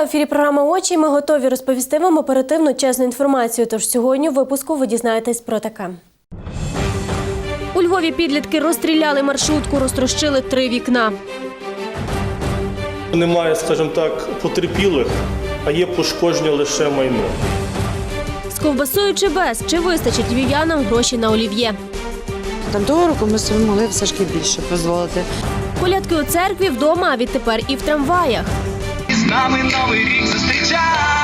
Вітаю в ефірі програма Очі. Ми готові розповісти вам оперативну чесну інформацію. Тож сьогодні в випуску ви дізнаєтесь про таке. У Львові підлітки розстріляли маршрутку, розтрощили три вікна. Немає, скажімо так, потерпілих, а є пошкодження лише майно. З ковбасою чи без, чи вистачить львів'янам гроші на олів'є. Там того року ми собі могли все ж таки більше дозволити. Колядки у церкві, вдома, а відтепер і в трамваях. Нами новий рік зустрічай.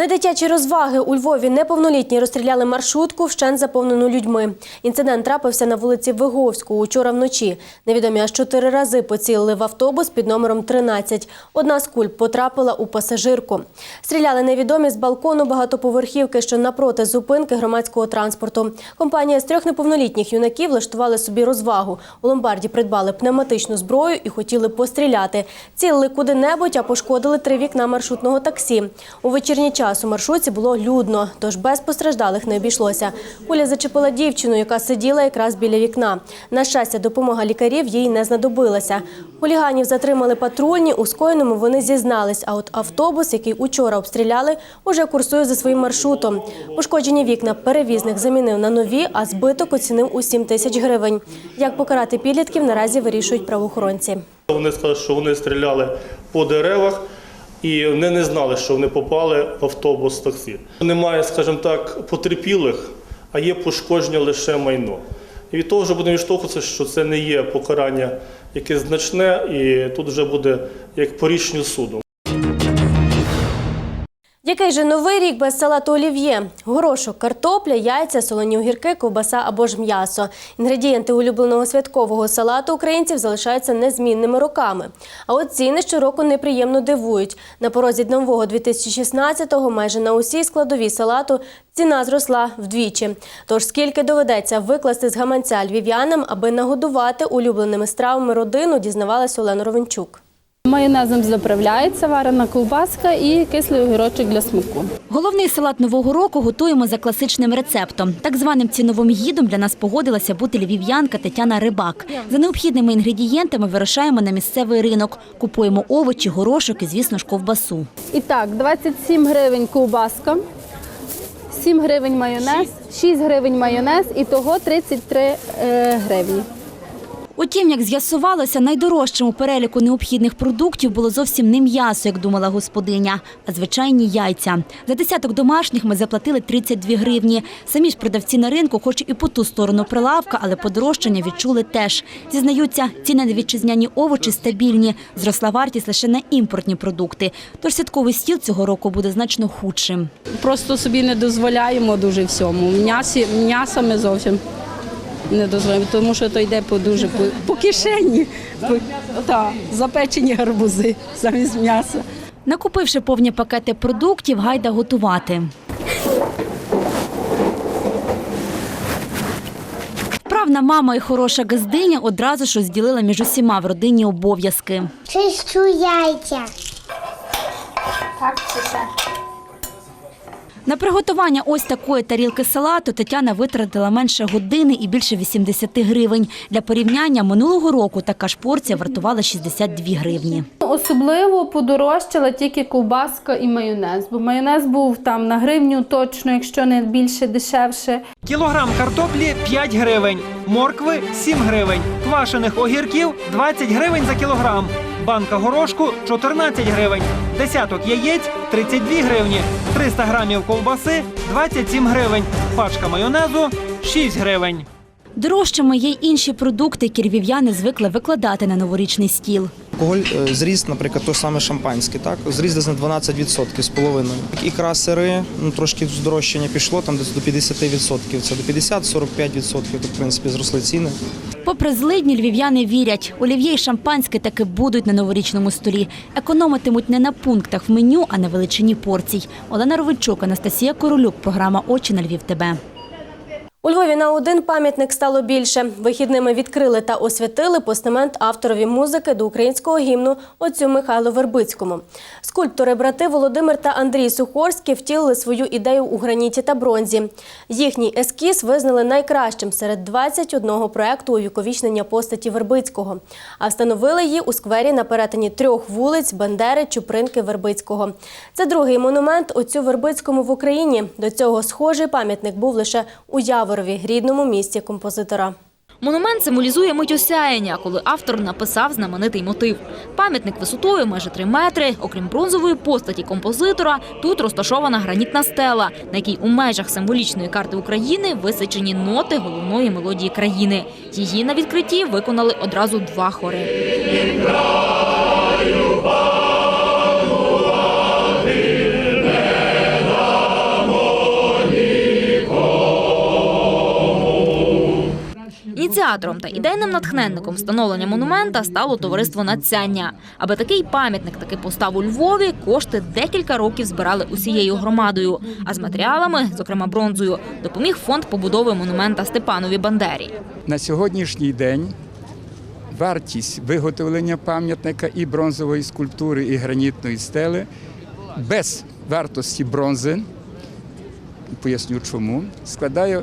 На дитячі розваги у Львові неповнолітні розстріляли маршрутку, вщент заповнену людьми. Інцидент трапився на вулиці Виговську учора вночі. Невідомі аж чотири рази поцілили в автобус під номером 13. Одна з куль потрапила у пасажирку. Стріляли невідомі з балкону багатоповерхівки, що напроти зупинки громадського транспорту. Компанія з трьох неповнолітніх юнаків влаштували собі розвагу. У ломбарді придбали пневматичну зброю і хотіли постріляти. Цілили куди-небудь, а пошкодили три вікна маршрутного таксі. У вечірній час у маршрутці було людно, тож без постраждалих не обійшлося. Куля зачепила дівчину, яка сиділа якраз біля вікна. На щастя, допомога лікарів їй не знадобилася. Хуліганів затримали патрульні, у скоєному вони зізнались, а от автобус, який учора обстріляли, уже курсує за своїм маршрутом. Пошкоджені вікна перевізник замінив на нові, а збиток оцінив у 7 тисяч гривень. Як покарати підлітків, наразі вирішують правоохоронці. Вони сказали, що вони стріляли по деревах, і вони не знали, що вони попали в автобус таксі. Немає, скажімо так, потерпілих, а є пошкодження лише майно. І від того вже будемо відштовхуватися, що це не є покарання яке значне, і тут вже буде як по рішенню суду. Який же новий рік без салату олів'є? Горошок, картопля, яйця, солоні огірки, ковбаса або ж м'ясо. Інгредієнти улюбленого святкового салату українців залишаються незмінними роками. А от ціни щороку неприємно дивують. На порозі нового 2016-го майже на усій складовій салату ціна зросла вдвічі. Тож скільки доведеться викласти з гаманця львів'янам, аби нагодувати улюбленими стравами родину, дізнавалась Олена Ровенчук. Майонезом заправляється варена ковбаска і кислий огірочок для смаку. Головний салат нового року готуємо за класичним рецептом. Так званим ціновим гідом для нас погодилася бути львів'янка Тетяна Рибак. За необхідними інгредієнтами вирушаємо на місцевий ринок. Купуємо овочі, горошок і, звісно ж, ковбасу. І так, 27 гривень ковбаска, 7 гривень майонез, 6 гривень майонез і того 33 е, гривні. Утім, як з'ясувалося, найдорожчим у переліку необхідних продуктів було зовсім не м'ясо, як думала господиня, а звичайні яйця. За десяток домашніх ми заплатили 32 гривні. Самі ж продавці на ринку, хоч і по ту сторону прилавка, але подорожчання відчули теж. Зізнаються, ціни на вітчизняні овочі стабільні. Зросла вартість лише на імпортні продукти. Тож святковий стіл цього року буде значно худшим. Просто собі не дозволяємо дуже всьому. М'яса ми зовсім не дозволяємо, тому що то йде по дуже по, по кишені. По, та, запечені гарбузи замість м'яса. Накупивши повні пакети продуктів, гайда готувати. Вправна мама і хороша газдиня одразу ж розділила між усіма в родині обов'язки. Чищу яйця. На приготування ось такої тарілки салату Тетяна витратила менше години і більше 80 гривень. Для порівняння минулого року така ж порція вартувала 62 гривні. Особливо подорожчала тільки ковбаска і майонез, бо майонез був там на гривню точно, якщо не більше дешевше. Кілограм картоплі 5 гривень, моркви 7 гривень, квашених огірків 20 гривень за кілограм, банка горошку 14 гривень, десяток яєць 32 гривні, 300 грамів ковбаси 27 гривень, пачка майонезу 6 гривень. Дорожчими є й інші продукти, які львів'яни звикли викладати на новорічний стіл. Алкоголь е, зріс, наприклад, то саме шампанське, так зріс десь на 12% з половиною. Ікра сири, ну трошки здорожчання пішло, там десь до 50%. Це до 50-45%, то в принципі зросли ціни. Попри злидні, львів'яни вірять, олів'є й шампанське таки будуть на новорічному столі. Економитимуть не на пунктах в меню, а на величині порцій. Олена Ровичук, Анастасія Королюк, програма Очі на Львів. ТБ. У Львові на один пам'ятник стало більше. Вихідними відкрили та освятили постамент авторові музики до українського гімну отцю Михайлу Вербицькому. Скульптори брати Володимир та Андрій Сухорські втілили свою ідею у граніті та бронзі. Їхній ескіз визнали найкращим серед 21 проекту увіковічнення постаті Вербицького. А встановили її у сквері на перетині трьох вулиць Бандери, Чупринки, Вербицького. Це другий монумент отцю Вербицькому в Україні. До цього схожий пам'ятник був лише у Яворові, рідному місті композитора. Монумент символізує мить осяяння, коли автор написав знаменитий мотив. Пам'ятник висотою майже 3 метри. Окрім бронзової постаті композитора, тут розташована гранітна стела, на якій у межах символічної карти України височені ноти головної мелодії країни. Її на відкритті виконали одразу два хори. Ініціатором та ідейним натхненником встановлення монумента стало товариство «Надцяння». Аби такий пам'ятник таки постав у Львові, кошти декілька років збирали усією громадою. А з матеріалами, зокрема бронзою, допоміг фонд побудови монумента Степанові Бандері. На сьогоднішній день вартість виготовлення пам'ятника і бронзової скульптури, і гранітної стели без вартості бронзи, поясню чому, складає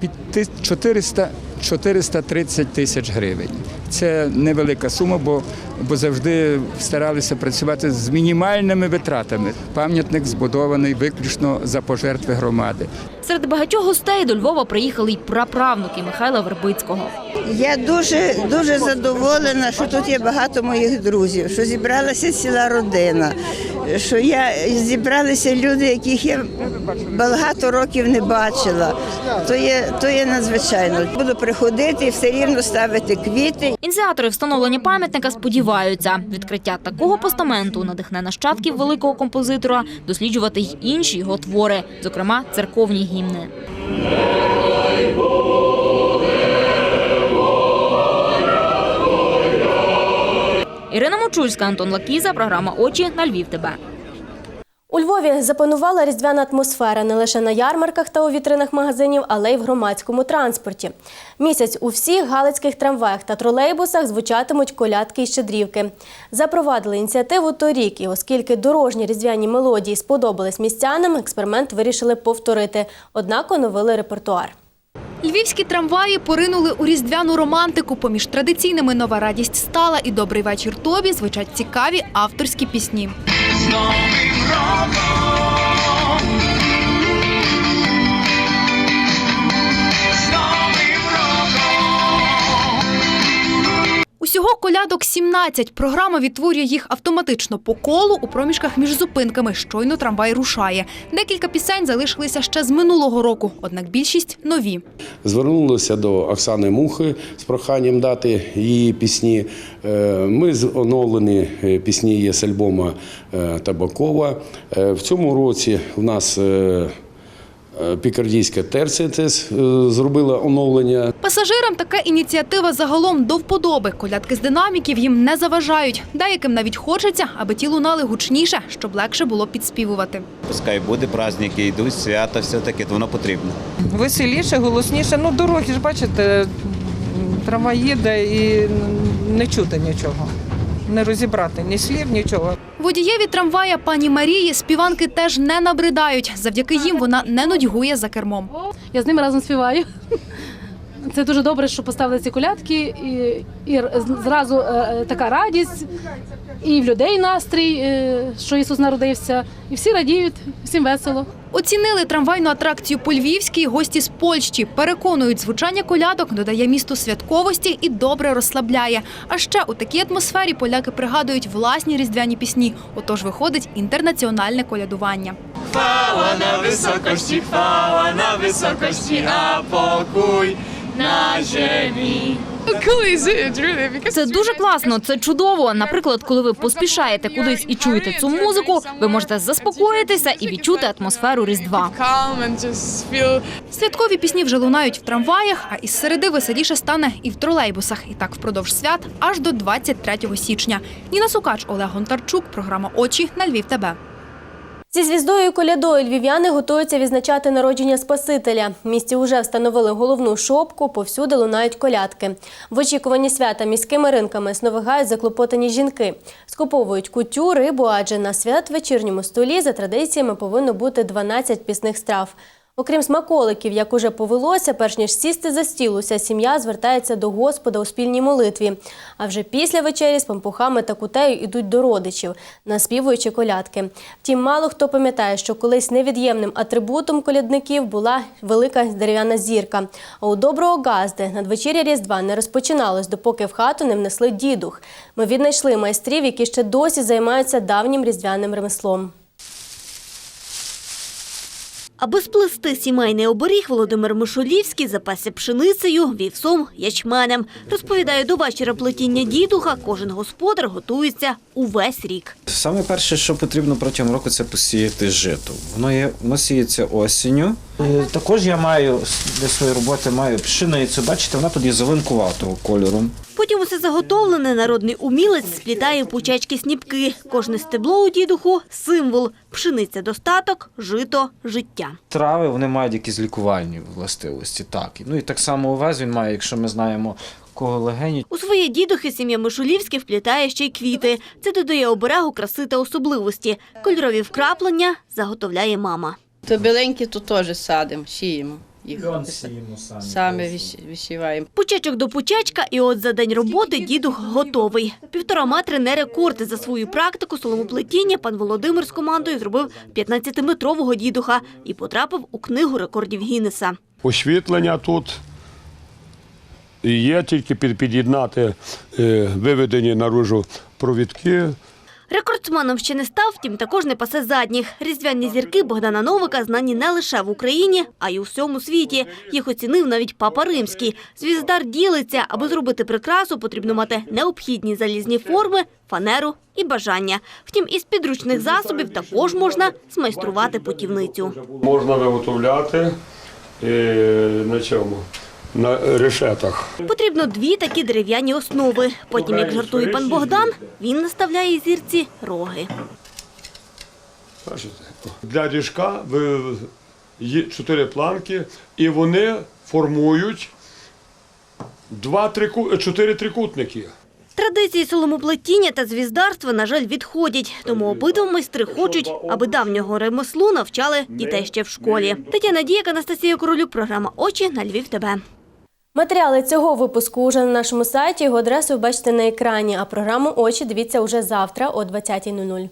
під ти- 400 430 тисяч гривень. Це невелика сума, бо, бо завжди старалися працювати з мінімальними витратами. Пам'ятник збудований виключно за пожертви громади. Серед багатьох гостей до Львова приїхали й праправнуки Михайла Вербицького. Я дуже дуже задоволена, що тут є багато моїх друзів, що зібралася ціла родина, що я зібралися люди, яких я багато років не бачила. То є, то є надзвичайно. Буду приходити і все рівно ставити квіти. Ініціатори встановлення пам'ятника сподіваються, відкриття такого постаменту надихне нащадків великого композитора досліджувати й інші його твори, зокрема церковні гімни. Ірина Мочульська, Антон Лакіза, програма Очі на Львів. ТБ. У Львові запанувала різдвяна атмосфера не лише на ярмарках та у вітринах магазинів, але й в громадському транспорті. Місяць у всіх галицьких трамваях та тролейбусах звучатимуть колядки і щедрівки. Запровадили ініціативу торік, і оскільки дорожні різдвяні мелодії сподобались містянам, експеримент вирішили повторити, однак оновили репертуар. Львівські трамваї поринули у різдвяну романтику. Поміж традиційними нова радість стала і добрий вечір тобі звучать цікаві авторські пісні. З Новим роком! З Усього колядок 17. Програма відтворює їх автоматично по колу у проміжках між зупинками. Щойно трамвай рушає. Декілька пісень залишилися ще з минулого року, однак більшість нові. Звернулися до Оксани Мухи з проханням дати її пісні. Е, Ми з- оновлені е, пісні є з альбома е, Табакова. В цьому році в нас Пікардійська терція це е, зробила оновлення. Пасажирам така ініціатива загалом до вподоби. Колядки з динаміків їм не заважають. Деяким навіть хочеться, аби ті лунали гучніше, щоб легше було підспівувати. Пускай буде праздники, йдуть свята, все-таки воно потрібно. Веселіше, голосніше. Ну, дороги ж бачите, трамвай їде і не чути нічого. Не розібрати ні слів, нічого. Водієві трамвая пані Марії співанки теж не набридають. Завдяки їм вона не нудьгує за кермом. Я з ними разом співаю. Це дуже добре, що поставили ці колядки, і, і зразу е, така радість, і в людей настрій, е, що Ісус народився, і всі радіють, всім весело. Оцінили трамвайну атракцію по Львівській гості з Польщі. Переконують, звучання колядок додає місту святковості і добре розслабляє. А ще у такій атмосфері поляки пригадують власні різдвяні пісні. Отож виходить інтернаціональне колядування. Хвала на високості, хвала на високості, а покой на землі. Це дуже класно, це чудово. Наприклад, коли ви поспішаєте кудись і чуєте цю музику, ви можете заспокоїтися і відчути атмосферу Різдва. Святкові пісні вже лунають в трамваях, а із середи веселіше стане і в тролейбусах. І так впродовж свят аж до 23 січня. Ніна Сукач, Олег Гонтарчук, програма Очі на Львів. ТБ. Зі звіздою колядою львів'яни готуються відзначати народження Спасителя. В місті вже встановили головну шопку, повсюди лунають колядки. В очікуванні свята міськими ринками сновигають заклопотані жінки. Скуповують кутю, рибу, адже на свят вечірньому столі за традиціями повинно бути 12 пісних страв. Окрім смаколиків, як уже повелося, перш ніж сісти за стіл, уся сім'я звертається до Господа у спільній молитві. А вже після вечері з пампухами та кутею йдуть до родичів, наспівуючи колядки. Втім, мало хто пам'ятає, що колись невід'ємним атрибутом колядників була велика дерев'яна зірка. А у доброго газди надвечір'я Різдва не розпочиналось, допоки в хату не внесли дідух. Ми віднайшли майстрів, які ще досі займаються давнім різдвяним ремеслом. Аби сплести сімейний оберіг, Володимир Мишолівський запасся пшеницею, вівсом, ячменем. Розповідає, до вечора плетіння дідуха кожен господар готується увесь рік. Саме перше, що потрібно протягом року, це посіяти жито. Воно є воно сіється осінню. Е, Також я маю для своєї роботи маю пшеницю. Бачите, вона тут є зеленкуватого кольору. Потім усе заготовлене народний умілець сплітає в пучечки сніпки. Кожне стебло у дідуху – символ. Пшениця – достаток, жито – життя. Трави вони мають якісь лікувальні властивості. Так. Ну і так само увесь він має, якщо ми знаємо, кого легені. У свої дідухи сім'я Мишулівських вплітає ще й квіти. Це додає оберегу краси та особливості. Кольорові вкраплення заготовляє мама. То біленькі тут теж садимо, сіємо. Їх саме висіваємо. Пучечок до пучечка, і от за день роботи дідух готовий. Півтора метри не рекорд. За свою практику соломоплетіння пан Володимир з командою зробив 15-метрового дідуха і потрапив у книгу рекордів Гіннеса. Освітлення тут є, тільки під- під'єднати е, виведені наружу провідки. Рекордсменом ще не став, втім також не пасе задніх. Різдвяні зірки Богдана Новика знані не лише в Україні, а й у всьому світі. Їх оцінив навіть папа римський. Звіздар ділиться, аби зробити прикрасу, потрібно мати необхідні залізні форми, фанеру і бажання. Втім, із підручних засобів також можна змайструвати путівницю. Можна виготовляти е, на чому? На решетах. Потрібно дві такі дерев'яні основи. Потім, як жартує пан Богдан, він наставляє зірці роги. Бачите? Для ріжка є чотири планки, і вони формують два трику- чотири трикутники. Традиції соломоплетіння та звіздарства, на жаль, відходять. Тому обидва майстри хочуть, аби давнього ремеслу навчали дітей ще в школі. Тетяна Діяк, Анастасія Королюк, програма Очі на Львів. ТБ. Матеріали цього випуску уже на нашому сайті. Його адресу бачите на екрані. А програму Очі дивіться уже завтра о 20.00.